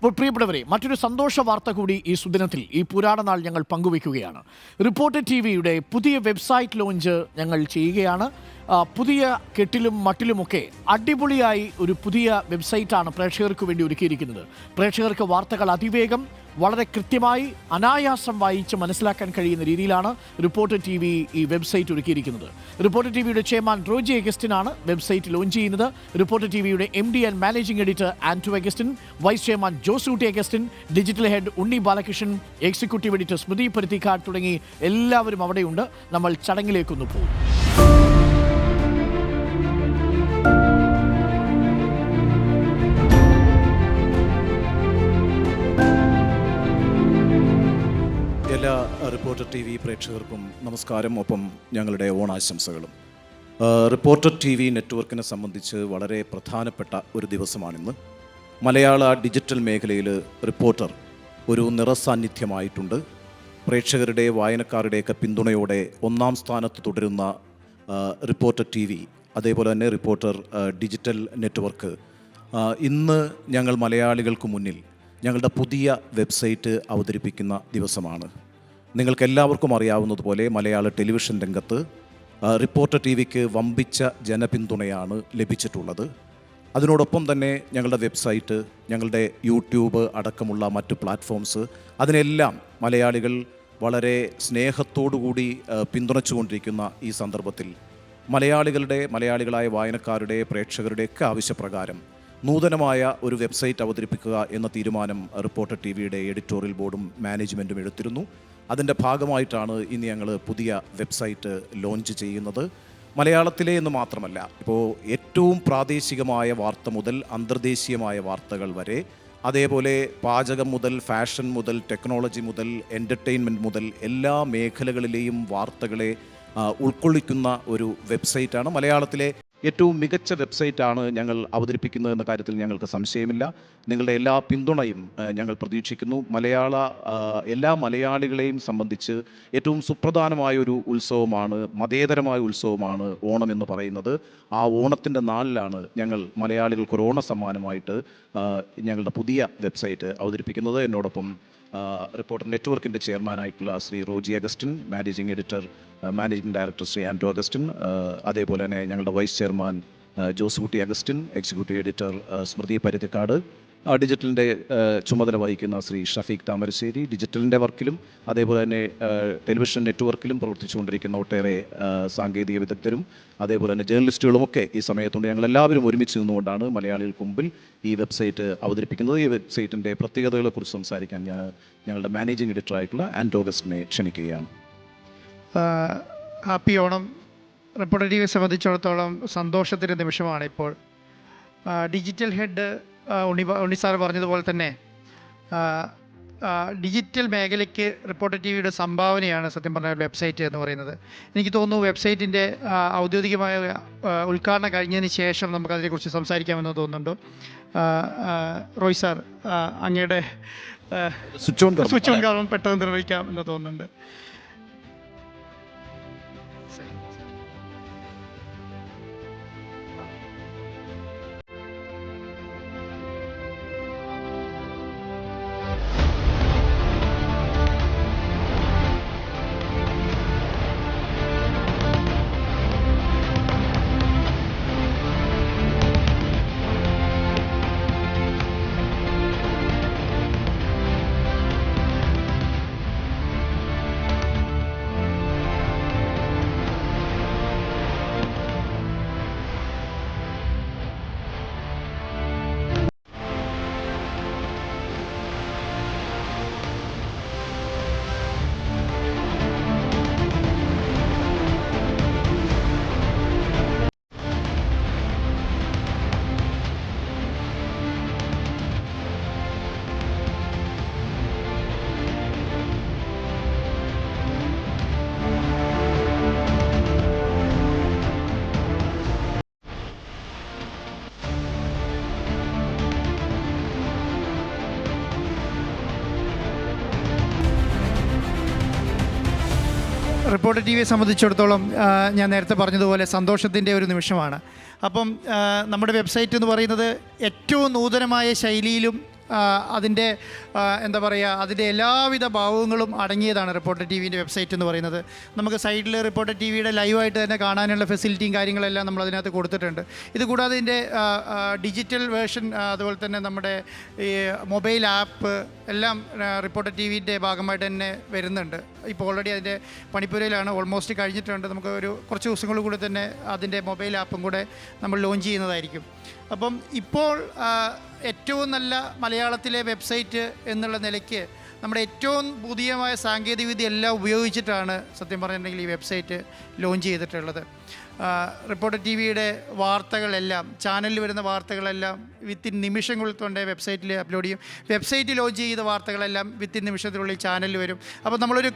അപ്പോൾ പ്രിയപ്പെട്ടവരെ മറ്റൊരു സന്തോഷ വാർത്ത കൂടി ഈ സുദിനത്തിൽ ഈ പുരാണ നാൾ ഞങ്ങൾ പങ്കുവയ്ക്കുകയാണ്. റിപ്പോർട്ട് ടി വിയുടെ പുതിയ വെബ്സൈറ്റ് ലോഞ്ച് ഞങ്ങൾ ചെയ്യുകയാണ്. പുതിയ കെട്ടിലും മട്ടിലുമൊക്കെ അടിപൊളിയായി ഒരു പുതിയ വെബ്സൈറ്റാണ് പ്രേക്ഷകർക്ക് വേണ്ടി ഒരുക്കിയിരിക്കുന്നത്. പ്രേക്ഷകർക്ക് വാർത്തകൾ അതിവേഗം വളരെ കൃത്യമായി അനായാസം വായിച്ച് മനസ്സിലാക്കാൻ കഴിയുന്ന രീതിയിലാണ് റിപ്പോർട്ടർ ടി വി ഈ വെബ്സൈറ്റ് ഒരുക്കിയിരിക്കുന്നത്. റിപ്പോർട്ടർ ടി വിയുടെ ചെയർമാൻ റോജി അഗസ്റ്റിനാണ് വെബ്സൈറ്റ് ലോഞ്ച് ചെയ്യുന്നത്. റിപ്പോർട്ടർ ടി വിയുടെ M D and managing editor Anto Augustine vice chairman Josootty Augustine digital head Unni Balakrishnan executive editor Smruthi Paruthikad തുടങ്ങി എല്ലാവരും അവിടെയുണ്ട്. നമ്മൾ ചടങ്ങിലേക്കൊന്ന് പോകും ടി വി പ്രേക്ഷകർക്കും നമസ്കാരം. ഒപ്പം ഞങ്ങളുടെ ഓണാശംസകളും. റിപ്പോർട്ടർ ടി വി നെറ്റ്വർക്കിനെ സംബന്ധിച്ച് വളരെ പ്രധാനപ്പെട്ട ഒരു ദിവസമാണിന്ന്. മലയാള ഡിജിറ്റൽ മേഖലയിൽ റിപ്പോർട്ടർ ഒരു നിറസാന്നിധ്യമായിട്ടുണ്ട്. പ്രേക്ഷകരുടെ വായനക്കാരുടെയൊക്കെ പിന്തുണയോടെ ഒന്നാം സ്ഥാനത്ത് തുടരുന്ന റിപ്പോർട്ടർ ടി വി അതേപോലെ തന്നെ റിപ്പോർട്ടർ ഡിജിറ്റൽ നെറ്റ്വർക്ക് ഇന്ന് ഞങ്ങൾ മലയാളികൾക്ക് മുന്നിൽ ഞങ്ങളുടെ പുതിയ വെബ്സൈറ്റ് അവതരിപ്പിക്കുന്ന ദിവസമാണ്. നിങ്ങൾക്ക് എല്ലാവർക്കും അറിയാവുന്നതുപോലെ മലയാള ടെലിവിഷൻ രംഗത്ത് റിപ്പോർട്ടർ ടി വിക്ക് വമ്പിച്ച ജനപിന്തുണയാണ് ലഭിച്ചിട്ടുള്ളത്. അതിനോടൊപ്പം തന്നെ ഞങ്ങളുടെ വെബ്സൈറ്റ് ഞങ്ങളുടെ യൂട്യൂബ് അടക്കമുള്ള മറ്റ് പ്ലാറ്റ്ഫോംസ് അതിനെല്ലാം മലയാളികൾ വളരെ സ്നേഹത്തോടുകൂടി കൂടി പിന്തുണച്ചുകൊണ്ടിരിക്കുന്ന ഈ സന്ദർഭത്തിൽ മലയാളികളുടെ മലയാളികളായ വായനക്കാരുടെ പ്രേക്ഷകരുടെയൊക്കെ ആവശ്യപ്രകാരം നൂതനമായ ഒരു വെബ്സൈറ്റ് അവതരിപ്പിക്കുക എന്ന തീരുമാനം റിപ്പോർട്ടർ ടി വിയുടെ എഡിറ്റോറിയൽ ബോർഡും മാനേജ്മെന്റും എടുത്തിരുന്നു. അതിന്റെ ഭാഗമായിട്ടാണ് ഇനി ഞങ്ങൾ പുതിയ വെബ്സൈറ്റ് ലോഞ്ച് ചെയ്യുന്നത്. മലയാളത്തിലെ എന്ന് മാത്രമല്ല ഇപ്പോൾ ഏറ്റവും പ്രാദേശികമായ വാർത്ത മുതൽ അന്തർദേശീയമായ വാർത്തകൾ വരെ അതേപോലെ പാചകം മുതൽ ഫാഷൻ മുതൽ ടെക്നോളജി മുതൽ എന്റർടൈൻമെന്റ് മുതൽ എല്ലാ മേഖലകളിലെയും വാർത്തകളെ ഉൾക്കൊള്ളിക്കുന്ന ഒരു വെബ്സൈറ്റാണ് മലയാളത്തിലെ ഏറ്റവും മികച്ച വെബ്സൈറ്റാണ് ഞങ്ങൾ അവതരിപ്പിക്കുന്നത് എന്ന കാര്യത്തിൽ ഞങ്ങൾക്ക് സംശയമില്ല. നിങ്ങളുടെ എല്ലാ പിന്തുണയും ഞങ്ങൾ പ്രതീക്ഷിക്കുന്നു. മലയാള എല്ലാ മലയാളികളെയും സംബന്ധിച്ച് ഏറ്റവും സുപ്രധാനമായ ഒരു ഉത്സവമാണ് മതേതരമായ ഉത്സവമാണ് ഓണം എന്ന് പറയുന്നത്. ആ ഓണത്തിന്റെ നാളിലാണ് ഞങ്ങൾ മലയാളികൾക്ക് ഒരു ഓണ സമ്മാനമായിട്ട് ഞങ്ങളുടെ പുതിയ വെബ്സൈറ്റ് അവതരിപ്പിക്കുന്നത്. എന്നോടൊപ്പം റിപ്പോർട്ടർ നെറ്റ്വർക്കിന്റെ ചെയർമാനായിട്ടുള്ള Shri Roji Augustine managing editor managing director Shri Andro Augustine അതേപോലെ തന്നെ ഞങ്ങളുടെ vice chairman Joskutty Augustine executive editor Smruthi Paruthikad ഡിജിറ്റലിന്റെ ചുമതല വഹിക്കുന്ന ശ്രീ ഷഫീഖ് താമരശ്ശേരി ഡിജിറ്റലിന്റെ വർക്കിലും അതേപോലെ തന്നെ ടെലിവിഷൻ നെറ്റ്വർക്കിലും പ്രവർത്തിച്ചുകൊണ്ടിരിക്കുന്ന ഒട്ടേറെ സാങ്കേതിക വിദഗ്ധരും അതേപോലെ തന്നെ ജേർണലിസ്റ്റുകളുമൊക്കെ ഈ സമയത്തുണ്ട്. ഞങ്ങൾ എല്ലാവരും ഒരുമിച്ച് നിന്നുകൊണ്ടാണ് മലയാളികൾക്ക് മുമ്പിൽ ഈ വെബ്സൈറ്റ് അവതരിപ്പിക്കുന്നത്. ഈ വെബ്സൈറ്റിന്റെ പ്രത്യേകതകളെക്കുറിച്ച് സംസാരിക്കാൻ ഞാൻ ഞങ്ങളുടെ മാനേജിംഗ് എഡിറ്റർ ആയിട്ടുള്ള ആൻഡോഗസ്റ്റിനെ ക്ഷണിക്കുകയാണ്. ഹാപ്പി ഓണം. വി സംബന്ധിച്ചിടത്തോളം സന്തോഷത്തിന്റെ നിമിഷമാണ് ഇപ്പോൾ digital head Unni Unni sir പറഞ്ഞതുപോലെ തന്നെ ഡിജിറ്റൽ മേഖലയ്ക്ക് റിപ്പോർട്ടർ ടി വിയുടെ സംഭാവനയാണ് സത്യം പറഞ്ഞ വെബ്സൈറ്റ് എന്ന് പറയുന്നത്. എനിക്ക് തോന്നുന്നു വെബ്സൈറ്റിന്റെ ഔദ്യോഗികമായ ഉദ്ഘാടനം കഴിഞ്ഞതിന് ശേഷം നമുക്ക് അതിനെക്കുറിച്ച് സംസാരിക്കാമെന്ന് തോന്നുന്നുണ്ട്. റോയ് സാർ അങ്ങയുടെ സ്വിച്ച് ഓൺ സ്വിച്ച് ഓൺ കാരണം പെട്ടെന്ന് നിർവഹിക്കാം എന്ന് തോന്നുന്നുണ്ട്. റിപ്പോർട്ടർ ടി വിയെ സംബന്ധിച്ചിടത്തോളം ഞാൻ നേരത്തെ പറഞ്ഞതുപോലെ സന്തോഷത്തിന്റെ ഒരു നിമിഷമാണ്. അപ്പം നമ്മുടെ വെബ്സൈറ്റ് എന്ന് പറയുന്നത് ഏറ്റവും നൂതനമായ ശൈലിയിലും അതിന്റെ എന്താ പറയുക അതിന്റെ എല്ലാവിധ ഭാവങ്ങളും അടങ്ങിയതാണ് റിപ്പോർട്ടർ ടി വിന്റെ വെബ്സൈറ്റ് എന്ന് പറയുന്നത്. നമുക്ക് സൈഡിൽ റിപ്പോർട്ടർ ടി വിയുടെ ലൈവായിട്ട് തന്നെ കാണാനുള്ള ഫെസിലിറ്റിയും കാര്യങ്ങളെല്ലാം നമ്മൾ അതിനകത്ത് കൊടുത്തിട്ടുണ്ട്. ഇത് കൂടാതെ ഇതിന്റെ ഡിജിറ്റൽ വേർഷൻ അതുപോലെ തന്നെ നമ്മുടെ ഈ മൊബൈൽ ആപ്പ് എല്ലാം റിപ്പോർട്ടർ ടി വിന്റെ ഭാഗമായിട്ട് തന്നെ വരുന്നുണ്ട്. ഇപ്പോൾ ഓൾറെഡി അതിന്റെ പണിപ്പുരയിലാണ് ഓൾമോസ്റ്റ് കഴിഞ്ഞിട്ടുണ്ട്. നമുക്ക് ഒരു കുറച്ച് ദിവസങ്ങൾ കൂടി തന്നെ അതിന്റെ മൊബൈൽ ആപ്പും കൂടെ നമ്മൾ ലോഞ്ച് ചെയ്യുന്നതായിരിക്കും. അപ്പം ഇപ്പോൾ ഏറ്റവും നല്ല മലയാളത്തിലെ വെബ്സൈറ്റ് എന്നുള്ള നിലയ്ക്ക് നമ്മുടെ ഏറ്റവും പുതിയമായ സാങ്കേതികവിദ്യ എല്ലാം ഉപയോഗിച്ചിട്ടാണ് സത്യം പറഞ്ഞിട്ടുണ്ടെങ്കിൽ ഈ വെബ്സൈറ്റ് ലോഞ്ച് ചെയ്തിട്ടുള്ളത്. റിപ്പോർട്ടർ ടി വിയുടെ വാർത്തകളെല്ലാം ചാനലിൽ വരുന്ന വാർത്തകളെല്ലാം വിത്തിൻ നിമിഷങ്ങളിൽ കൊണ്ട് വെബ്സൈറ്റിൽ അപ്ലോഡ് ചെയ്യും. വെബ്സൈറ്റ് ലോഞ്ച് ചെയ്ത വാർത്തകളെല്ലാം വിത്തിൻ നിമിഷത്തിനുള്ളിൽ ചാനലിൽ വരും. അപ്പോൾ നമ്മളൊരു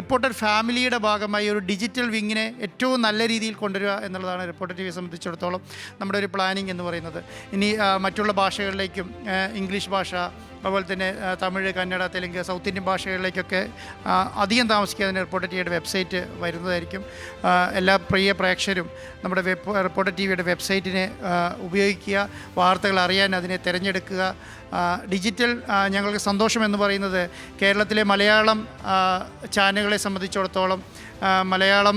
റിപ്പോർട്ടർ ഫാമിലിയുടെ ഭാഗമായി ഒരു ഡിജിറ്റൽ വിങ്ങിനെ ഏറ്റവും നല്ല രീതിയിൽ കൊണ്ടുവരിക എന്നുള്ളതാണ് റിപ്പോർട്ടർ ടി വിയെ സംബന്ധിച്ചിടത്തോളം നമ്മുടെ ഒരു പ്ലാനിങ് എന്ന് പറയുന്നത്. ഇനി മറ്റുള്ള ഭാഷകളിലേക്കും ഇംഗ്ലീഷ് ഭാഷ അതുപോലെ തന്നെ തമിഴ് കന്നഡ തെലുങ്ക് സൗത്ത് ഇന്ത്യൻ ഭാഷകളിലേക്കൊക്കെ അധികം താമസിക്കാതെ റിപ്പോർട്ടർ ടിവിയുടെ വെബ്സൈറ്റ് വരുന്നതായിരിക്കും. എല്ലാ പ്രിയ പ്രേക്ഷകരും നമ്മുടെ വെബ് റിപ്പോർട്ടർ ടി വിയുടെ വെബ്സൈറ്റിനെ ഉപയോഗിക്കുക വാർത്തകൾ അറിയാൻ അതിനെ തിരഞ്ഞെടുക്കുക. ഡിജിറ്റൽ ഞങ്ങൾക്ക് സന്തോഷം എന്ന് പറയുന്നത് കേരളത്തിലെ മലയാളം ചാനലുകളെ സംബന്ധിച്ചിടത്തോളം മലയാളം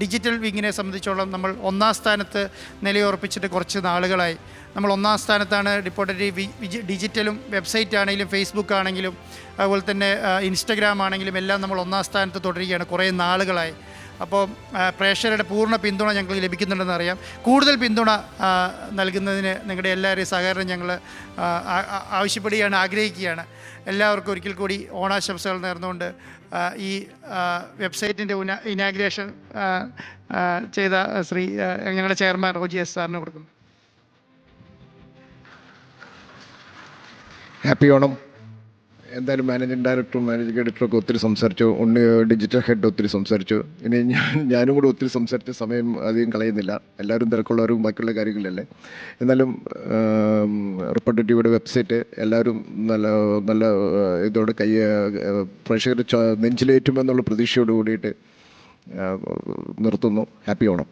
ഡിജിറ്റൽ വിങ്ങിനെ സംബന്ധിച്ചോളം നമ്മൾ ഒന്നാം സ്ഥാനത്ത് നിലയുറപ്പിച്ചിട്ട് കുറച്ച് നാളുകളായി. നമ്മൾ ഒന്നാം സ്ഥാനത്താണ് റിപ്പോർട്ടർ ഡിജിറ്റലും വെബ്സൈറ്റ് ആണെങ്കിലും ഫേസ്ബുക്ക് ആണെങ്കിലും അതുപോലെ തന്നെ ഇൻസ്റ്റഗ്രാം ആണെങ്കിലും എല്ലാം നമ്മൾ ഒന്നാം സ്ഥാനത്ത് തുടരുകയാണ് കുറേ നാളുകളായി. അപ്പോൾ പ്രേക്ഷകരുടെ പൂർണ പിന്തുണ ഞങ്ങൾക്ക് ലഭിക്കുന്നുണ്ടെന്ന് അറിയാം. കൂടുതൽ പിന്തുണ നൽകുന്നതിന് നിങ്ങളുടെ എല്ലാവരുടെയും സഹകരണം ഞങ്ങൾ ആവശ്യപ്പെടുകയാണ് ആഗ്രഹിക്കുകയാണ്. എല്ലാവർക്കും ഒരിക്കൽ കൂടി ഓണാശംസകൾ നേർന്നുകൊണ്ട് ഈ വെബ്സൈറ്റിന്റെ ഇനാഗ്രേഷൻ ചെയ്ത ശ്രീ ഞങ്ങളുടെ ചെയർമാൻ റോജി എസ് സാറിന് കൊടുക്കുന്നു. ഹാപ്പി ഓണം. എന്തായാലും മാനേജിങ് ഡയറക്ടറും മാനേജിങ് എഡിറ്ററൊക്കെ ഒത്തിരി സംസാരിച്ചു. ഉണ്ണി ഡിജിറ്റൽ ഹെഡ് ഒത്തിരി സംസാരിച്ചു. ഇനി ഞാൻ ഞാനും കൂടെ ഒത്തിരി സംസാരിച്ച സമയം അധികം കളയുന്നില്ല. എല്ലാവരും തിരക്കുള്ളവരും ബാക്കിയുള്ള കാര്യങ്ങളല്ലേ എന്നാലും ടിവിയുടെ വെബ്സൈറ്റ് എല്ലാവരും നല്ല നല്ല ഇതോടെ കൈ പ്രേക്ഷകർ നെഞ്ചിലേറ്റുമെന്നുള്ള പ്രതീക്ഷയോട് കൂടിയിട്ട് നിർത്തുന്നു. ഹാപ്പി ഓണം.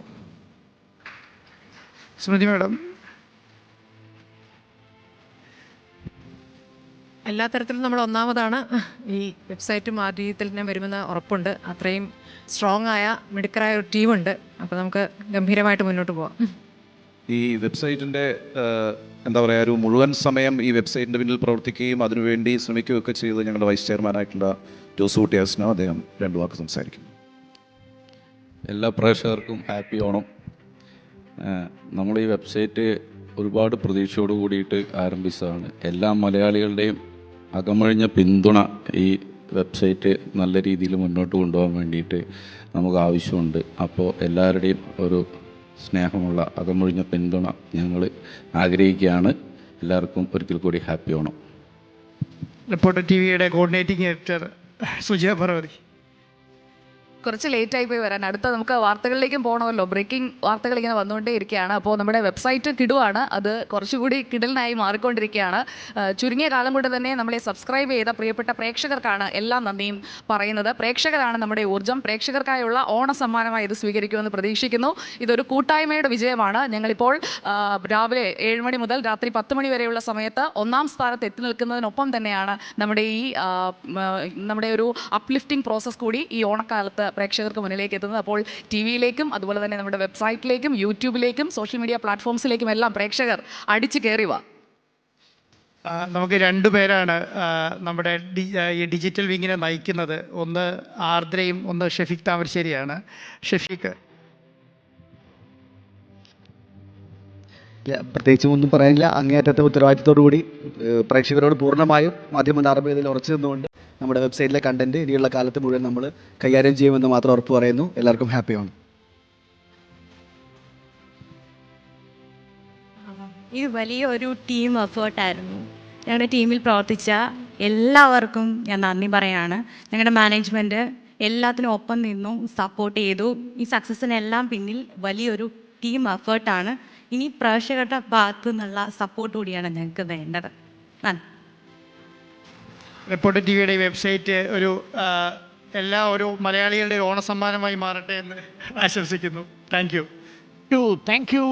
സ്മൃതി മാഡം എല്ലാ തരത്തിലും നമ്മൾ ഒന്നാമതാണ് ഈ വെബ്സൈറ്റും ആ രീതിയിൽ തന്നെ വരുമെന്ന് ഉറപ്പുണ്ട്. അത്രയും സ്ട്രോങ് ആയ മിടുക്കരായ ഒരു ടീമുണ്ട്. അപ്പോൾ നമുക്ക് ഗംഭീരമായിട്ട് മുന്നോട്ട് പോവാം. ഈ വെബ്സൈറ്റിന്റെ എന്താ പറയുക ഒരു മുഴുവൻ സമയം ഈ വെബ്സൈറ്റിന്റെ പിന്നിൽ പ്രവർത്തിക്കുകയും അതിനുവേണ്ടി ശ്രമിക്കുകയൊക്കെ ചെയ്ത് ഞങ്ങളുടെ വൈസ് ചെയർമാനായിട്ടുള്ള ജോസ് കുട്ടിയാസിനോ അദ്ദേഹം രണ്ടു വാക്ക് സംസാരിക്കും എല്ലാ പ്രേക്ഷകർക്കും ഹാപ്പി ഓണം. നമ്മൾ ഈ വെബ്സൈറ്റ് ഒരുപാട് പ്രതീക്ഷയോട് കൂടിയിട്ട് ആരംഭിച്ചതാണ്. എല്ലാ മലയാളികളുടെയും അകമഴിഞ്ഞ പിന്തുണ ഈ വെബ്സൈറ്റ് നല്ല രീതിയിൽ മുന്നോട്ട് കൊണ്ടുപോകാൻ വേണ്ടിയിട്ട് നമുക്ക് ആവശ്യമുണ്ട്. അപ്പോൾ എല്ലാവരുടെയും ഒരു സ്നേഹമുള്ള അകമൊഴിഞ്ഞ പിന്തുണ ഞങ്ങൾ ആഗ്രഹിക്കുകയാണ്. എല്ലാവർക്കും ഒരിക്കൽ കൂടി ഹാപ്പി ഓണം. റിപ്പോർട്ടർ ടി വിയുടെ കോർഡിനേറ്റിംഗ് എഡിറ്റർ സുജയ പർവതി കുറച്ച് ലേറ്റ് ആയി പോയി വരാൻ. അടുത്ത നമുക്ക് വാർത്തകളിലേക്കും പോകണമല്ലോ ബ്രേക്കിംഗ് വാർത്തകൾ ഇങ്ങനെ വന്നുകൊണ്ടേ ഇരിക്കുകയാണ്. അപ്പോൾ നമ്മുടെ വെബ്സൈറ്റ് കിടുവാണ്. അത് കുറച്ചുകൂടി കിടലിനായി മാറിക്കൊണ്ടിരിക്കുകയാണ്. ചുരുങ്ങിയ കാലം കൊണ്ട് തന്നെ നമ്മളെ സബ്സ്ക്രൈബ് ചെയ്ത പ്രിയപ്പെട്ട പ്രേക്ഷകർക്കാണ് എല്ലാ നന്ദിയും പറയുന്നത്. പ്രേക്ഷകരാണ് നമ്മുടെ ഊർജം. പ്രേക്ഷകർക്കായുള്ള ഓണ സമ്മാനമായി ഇത് സ്വീകരിക്കുമെന്ന് പ്രതീക്ഷിക്കുന്നു. ഇതൊരു കൂട്ടായ്മയുടെ വിജയമാണ്. ഞങ്ങളിപ്പോൾ രാവിലെ ഏഴ് മണി മുതൽ രാത്രി പത്ത് മണി വരെയുള്ള സമയത്ത് ഒന്നാം സ്ഥാനത്ത് എത്തി നിൽക്കുന്നതിനൊപ്പം തന്നെയാണ് നമ്മുടെ ഈ നമ്മുടെ ഒരു അപ്ലിഫ്റ്റിംഗ് പ്രോസസ്സ് കൂടി ഈ ഓണക്കാലത്ത് പ്രേക്ഷകർക്ക് മുന്നിലേക്ക് എത്തുന്നത്. അപ്പോൾ ടി വിയിലേക്കും അതുപോലെ തന്നെ നമ്മുടെ വെബ്സൈറ്റിലേക്കും യൂട്യൂബിലേക്കും സോഷ്യൽ മീഡിയ പ്ലാറ്റ്ഫോംസിലേക്കും എല്ലാം പ്രേക്ഷകർ അടിച്ചു കയറി വാ. നമുക്ക് രണ്ടു പേരാണ് നമ്മുടെ ഈ ഡിജിറ്റൽ വിങ്ങിനെ നയിക്കുന്നത്. ഒന്ന് ആർദ്രയും ഒന്ന് ഷെഫീഖ് താമരശ്ശേരിയാണ്. ഷെഫീഖ് പ്രത്യേകിച്ചും ഒന്നും പറയാനില്ല. അങ്ങേയറ്റത്തെ ഉത്തരവാദിത്തത്തോടു കൂടി പ്രേക്ഷകരോട് പൂർണമായും മാധ്യമ ധാർമ്മികതയിൽ ഉറച്ചു നിന്നുകൊണ്ട് നമ്മുടെ വെബ്സൈറ്റിലെ കണ്ടന്റ് ഇനിയുള്ള കാലത്ത് മുഴുവൻ നമ്മൾ കൈകാര്യം ചെയ്യുമെന്ന് മാത്രം ഉറപ്പ് പറയുന്നു. എല്ലാവർക്കും ഹാപ്പി ഹാപ്പിയാണ് ഇത് വലിയ ഒരു ടീം എഫേർട്ടായിരുന്നു ഞങ്ങളുടെ ടീമിൽ പ്രവർത്തിച്ച എല്ലാവർക്കും ഞാൻ നന്ദി പറയാണ്. ഞങ്ങളുടെ മാനേജ്മെന്റ് എല്ലാത്തിനും ഒപ്പം നിന്നു സപ്പോർട്ട് ചെയ്തു. ഈ സക്സസ്സിനെല്ലാം പിന്നിൽ വലിയൊരു ടീം എഫേർട്ടാണ് ഇനി പ്രേക്ഷകരുടെ ഭാഗത്തു നിന്നുള്ള സപ്പോർട്ട് കൂടിയാണ് ഞങ്ങൾക്ക് വേണ്ടത്. റിപ്പോർട്ട് റിപ്പോർട്ടർ ടി വിയുടെ വെബ്സൈറ്റ് ഒരു എല്ലാ ഒരു മലയാളികളുടെ ഒരു ഓണസമ്മാനമായി മാറട്ടെ എന്ന് ആശംസിക്കുന്നു. Thank you thank you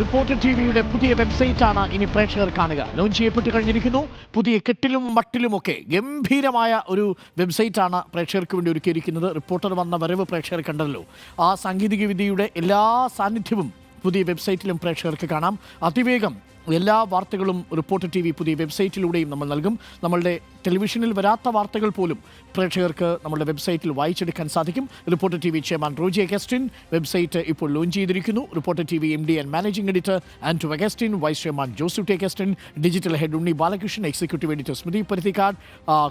reporter T വിയുടെ പുതിയ വെബ്സൈറ്റ് ആണ് ഇനി പ്രേക്ഷകർ കാണുക. ലോഞ്ച് ചെയ്യപ്പെട്ട് കഴിഞ്ഞിരിക്കുന്നു. പുതിയ കെട്ടിലും മട്ടിലുമൊക്കെ ഗംഭീരമായ ഒരു വെബ്സൈറ്റ് ആണ് പ്രേക്ഷകർക്ക് വേണ്ടി ഒരുക്കിയിരിക്കുന്നത്. റിപ്പോർട്ടർ വന്ന വരവ് പ്രേക്ഷകർ കണ്ടല്ലോ. ആ സാങ്കേതികവിദ്യയുടെ എല്ലാ സാന്നിധ്യവും പുതിയ വെബ്സൈറ്റിലും പ്രേക്ഷകർക്ക് കാണാം. അതിവേഗം എല്ലാ വാർത്തകളും റിപ്പോർട്ടർ ടി വി പുതിയ വെബ്സൈറ്റിലൂടെയും നമ്മൾ നൽകും. നമ്മളുടെ ടെലിവിഷനിൽ വരാത്ത വാർത്തകൾ പോലും പ്രേക്ഷകർക്ക് നമ്മുടെ വെബ്സൈറ്റിൽ വായിച്ചെടുക്കാൻ സാധിക്കും. Reporter T V chairman Roji Augustine website ഇപ്പോൾ ലോഞ്ച് ചെയ്തിരിക്കുന്നു. Reporter T V M D and managing editor and Augustine vice chairman Joseph T Augustine digital head Unni Balakrishnan executive editor Smruthi Paruthikad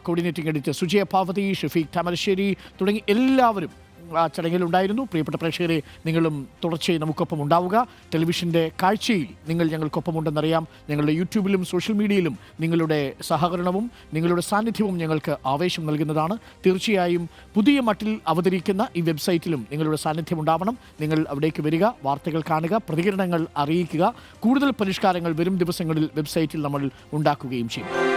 coordinating editor Sujaya Pavathi Shafeeq Thamarassery തുടങ്ങി എല്ലാവരും ആ ചടങ്ങിലുണ്ടായിരുന്നു. പ്രിയപ്പെട്ട പ്രേക്ഷകരെ നിങ്ങളും തുടർച്ചയായി നമുക്കൊപ്പം ഉണ്ടാവുക. ടെലിവിഷന്റെ കാഴ്ചയിൽ നിങ്ങൾ ഞങ്ങൾക്കൊപ്പമുണ്ടെന്നറിയാം. ഞങ്ങളുടെ യൂട്യൂബിലും സോഷ്യൽ മീഡിയയിലും നിങ്ങളുടെ സഹകരണവും നിങ്ങളുടെ സാന്നിധ്യവും ഞങ്ങൾക്ക് ആവേശം നൽകുന്നതാണ്. തീർച്ചയായും പുതിയ മട്ടിൽ അവതരിക്കുന്ന ഈ വെബ്സൈറ്റിലും നിങ്ങളുടെ സാന്നിധ്യം ഉണ്ടാവണം. നിങ്ങൾ അവിടേക്ക് വരിക വാർത്തകൾ കാണുക പ്രതികരണങ്ങൾ അറിയിക്കുക. കൂടുതൽ പരിഷ്കാരങ്ങൾ വരും ദിവസങ്ങളിൽ വെബ്സൈറ്റിൽ നമ്മൾ ഉണ്ടാക്കുകയും ചെയ്യും.